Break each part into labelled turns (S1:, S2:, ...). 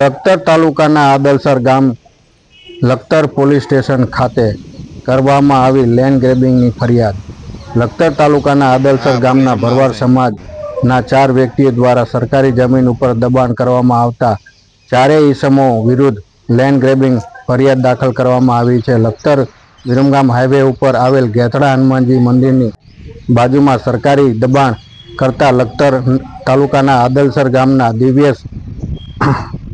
S1: લખતર તાલુકાના આદલસર ગામ Lakhtar police station ખાતે કરવામાં આવી લેન્ડ ગ્રેબિંગની ફરિયાદ. લખતર તાલુકાના આદલસર ગામના ભરવાડ સમાજના ચાર વ્યક્તિઓ દ્વારા સરકારી જમીન ઉપર દબાણ કરવામાં આવતા ચારેય ઈસમો વિરુદ્ધ લેન્ડ ગ્રેબિંગ ફરિયાદ દાખલ કરવામાં આવી છે. લખતર વિરમગામ હાઈવે ઉપર આવેલ ગેથડા હનુમાનજી મંદિરની બાજુમાં સરકારી દબાણ કરતા લખતર તાલુકાના આદલસર ગામના દિવ્યેશ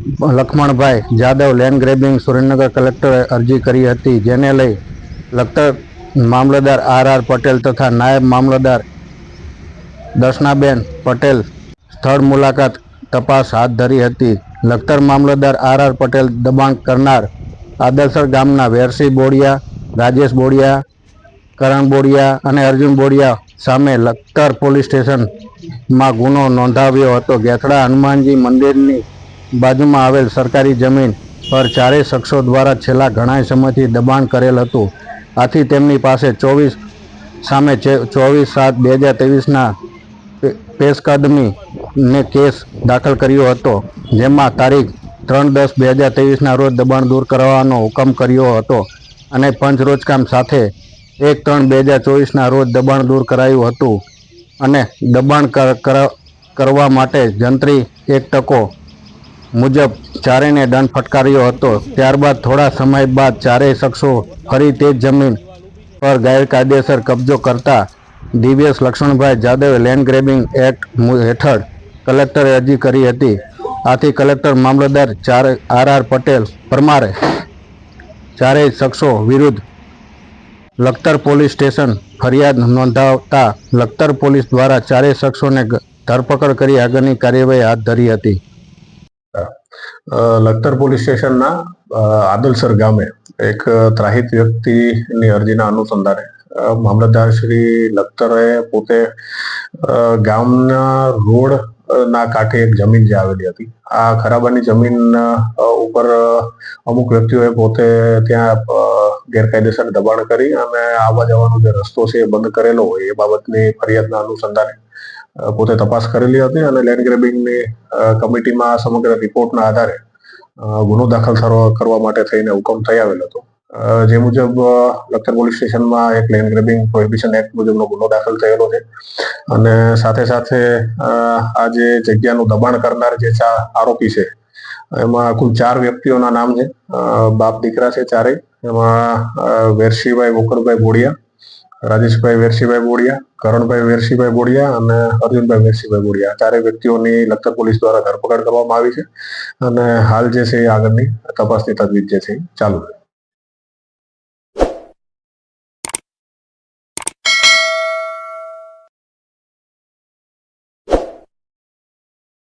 S1: લખમણભાઈ જાદવ લેન્ડ ગ્રેબિંગ સુરેન્દ્રનગર કલેક્ટરે અરજી કરી હતી, જેને લઈ લખતર મામલતદાર આર આર પટેલ તથા નાયબ મામલતદાર દર્શનાબેન પટેલ સ્થળ મુલાકાત તપાસ હાથ ધરી હતી. લખતર મામલતદાર આર આર પટેલ દબાણ કરનાર આદલસર ગામના વેરસી બોડિયા, રાજેશ બોડિયા, કરણ બોડિયા અને અર્જુન બોડિયા સામે લખતર પોલીસ સ્ટેશનમાં ગુનો નોંધાવ્યો હતો. ગેથડા હનુમાનજી મંદિરની બાજુમાં આવેલ સરકારી જમીન પર ચારેય શખ્સો દ્વારા છેલ્લા ઘણા સમયથી દબાણ કરેલ હતું. આથી તેમની પાસે ચોવીસ સામે ચોવીસ સાત બે હજાર ત્રેવીસના પેશકદમીને કેસ દાખલ કર્યો હતો, જેમાં તારીખ ત્રણ દસ બે હજાર ત્રેવીસના રોજ દબાણ દૂર કરવાનો હુકમ કર્યો હતો અને પંચ રોજકામ સાથે એક ત્રણ બે હજાર ચોવીસના રોજ દબાણ દૂર કરાયું હતું. અને દબાણ કર- કર- કરવા માટે જંત્રી એક ટકો મુજબ ચારેયને દંડ ફટકાર્યો હતો. ત્યારબાદ થોડા સમય બાદ ચારેય શખ્સો ફરી તે જ જમીન પર ગેરકાયદેસર કબજો કરતા દિવ્યેશ લક્ષ્મણભાઈ જાદવે લેન્ડ ગ્રેબિંગ એક્ટ હેઠળ કલેક્ટરે અરજી કરી હતી. આથી કલેક્ટર મામલતદાર ચાર, આર આર પટેલ પરમારે ચારેય શખ્સો વિરુદ્ધ લખતર પોલીસ સ્ટેશન ફરિયાદ નોંધાવતા લખતર પોલીસ દ્વારા ચારેય શખ્સોને ધરપકડ કરી આગળની કાર્યવાહી હાથ ધરી હતી.
S2: લખતર પોલીસ સ્ટેશનના આદલસર ગામે એક ત્રાહિત વ્યક્તિની અરજીના અનુસંધાને મામલતદાર શ્રી લખતરે પોતે ગામના રોડ ના કાંઠે એક જમીન જે આવેલી હતી. આ ખરાબાની જમીન ઉપર અમુક વ્યક્તિઓએ પોતે ત્યાં ગેરકાયદેસર દબાણ કરી અને આવવા જવાનો જે રસ્તો છે એ બંધ કરેલો હોય એ બાબતની ફરિયાદના અનુસંધાને પોતે તપાસ કરેલી હતી અને લેન્ડ ગ્રેબિંગની કમિટીમાં આ સમગ્ર રિપોર્ટના આધારે ગુનો દાખલ કરવા માટે થઈને હુકમ થઈ આવેલ હતો. જે મુજબ લખતર પોલીસ સ્ટેશનમાં એક લેન્ડ ગ્રેબિંગ પ્રોહિબિશન એક્ટ મુજબનો ગુનો દાખલ થયેલો છે. અને સાથે સાથે આ જે જગ્યાનું દબાણ કરનાર જે આરોપી છે, એમાં કુલ ચાર વ્યક્તિઓના નામ છે. બાપ દીકરા છે ચારેય. એમાં વેરશીભાઈ ગોકળભાઈ બોડિયા રાજેશભાઈ વેરશીભાઈ બોડિયા, કરણભાઈ વેરશીભાઈ બોડિયા અને અર્જુનભાઈ વેરશીભાઈ બોડિયા. આ ચારેય વ્યક્તિઓની લખતર પોલીસ દ્વારા ધરપકડ કરવામાં આવી છે અને હાલ જે છે એ આગળની તપાસની તજવીજ જે છે ચાલુ છે.